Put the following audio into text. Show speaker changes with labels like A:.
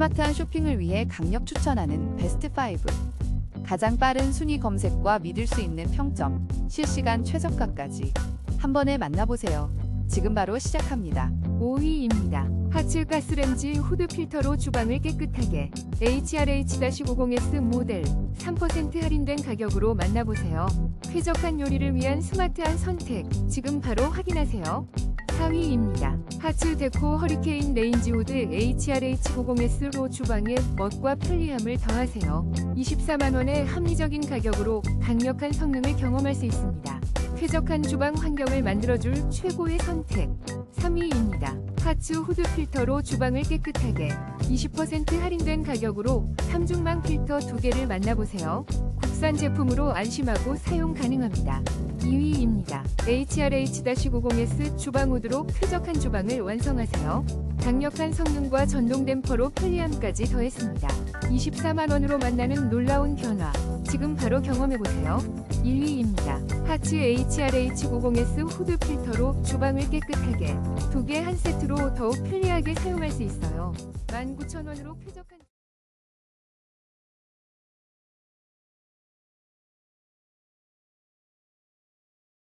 A: 스마트한 쇼핑을 위해 강력 추천하는 베스트 5. 가장 빠른 순위 검색과 믿을 수 있는 평점, 실시간 최저가까지 한 번에 만나보세요. 지금 바로 시작합니다.
B: 5위입니다. 하츠 가스렌지 후드 필터로 주방을 깨끗하게 HRH-90S 모델 3% 할인된 가격으로 만나보세요. 쾌적한 요리를 위한 스마트한 선택 지금 바로 확인하세요. 4위입니다. 하츠 데코 허리케인 레인지 후드 HRH90S로 주방에 멋과 편리함을 더하세요. 24만원의 합리적인 가격으로 강력한 성능을 경험할 수 있습니다. 쾌적한 주방 환경을 만들어줄 최고의 선택 3위입니다. 하츠 후드 필터로 주방을 깨끗하게 20% 할인된 가격으로 삼중망 필터 2개를 만나보세요. 국산 제품으로 안심하고 사용 가능합니다. 2위입니다. HRH-90S 주방 후드로 쾌적한 주방을 완성하세요. 강력한 성능과 전동 댐퍼로 편리함까지 더했습니다. 24만원으로 만나는 놀라운 변화. 지금 바로 경험해보세요. 1위입니다. 하츠 HRH90S 후드 필터로 주방을 깨끗하게 두 개 한 세트로 더욱 편리하게 사용할 수 있어요. 19,000원으로 쾌적한